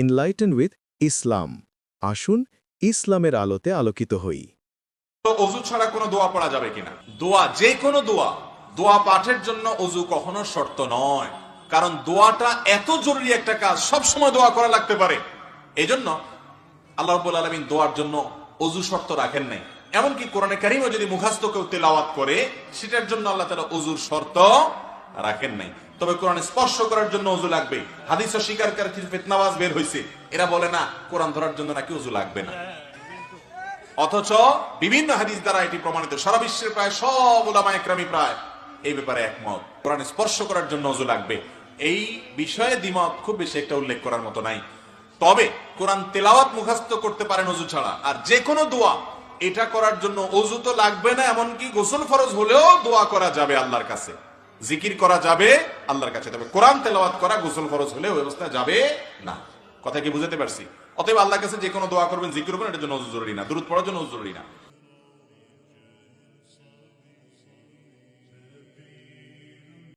Enlighten with ইসলাম আসুন ইসলামের আলোতে আলোকিত হই। অজু ছাড়া কোনো দোয়া পড়া যাবে কিনা? দোয়া, যে কোনো দোয়া দোয়া পাঠের জন্য অজু কখনো শর্ত নয়। কারণ দোয়াটা এত জরুরি একটা কাজ সব সময় দোয়া করা লাগতে পারে। এজন্য আল্লাহ রাব্বুল আলামিন দোয়ার জন্য অজু শর্ত রাখেন নাই। এমনকি কোরআনে কারিমও যদি মুখাস্ত কেউ তেলাওয়াত করে, সেটার জন্য আল্লাহ তাআলা অজুর শর্ত রাখেন নাই। তবে কোরআন স্পর্শ করার জন্য অজু লাগবে। হাদিস ও স্বীকারকারীর ফিতনাবাজ বের হয়েছে এরা বলে না, কোরআন ধরার জন্য নাকি অজু লাগবে না। অথচ বিভিন্ন হাদিস দ্বারা এটি প্রমাণিত। সারা বিশ্বের প্রায় সব ওলামা একরামি প্রায় এই ব্যাপারে একমত। কোরআন স্পর্শ করার জন্য অজু লাগবে। এই বিষয়ে দ্বিমত খুব বেশি একটা উল্লেখ করার মতো নাই। তবে কোরআন তেলাওয়াত মুখস্থ করতে পারেন অজু ছাড়া। আর যে কোনো দোয়া, এটা করার জন্য অজু তো লাগবে না, এমনকি গোসল ফরজ হলেও দোয়া করা যাবে আল্লাহর কাছে। জিকির করা যাবে আল্লাহর কাছে। তবে কোরআন তেলাওয়াত করা গোসল খরচ হলে ওই অবস্থা যাবে না। কথা কি বুঝতে পারছি? অতএব আল্লাহ কাছে যে কোনো দোয়া করবেন, জিকির করবেন, এটা জন্য জরুরি না। দূরত পড়ার জন্য জরুরি না।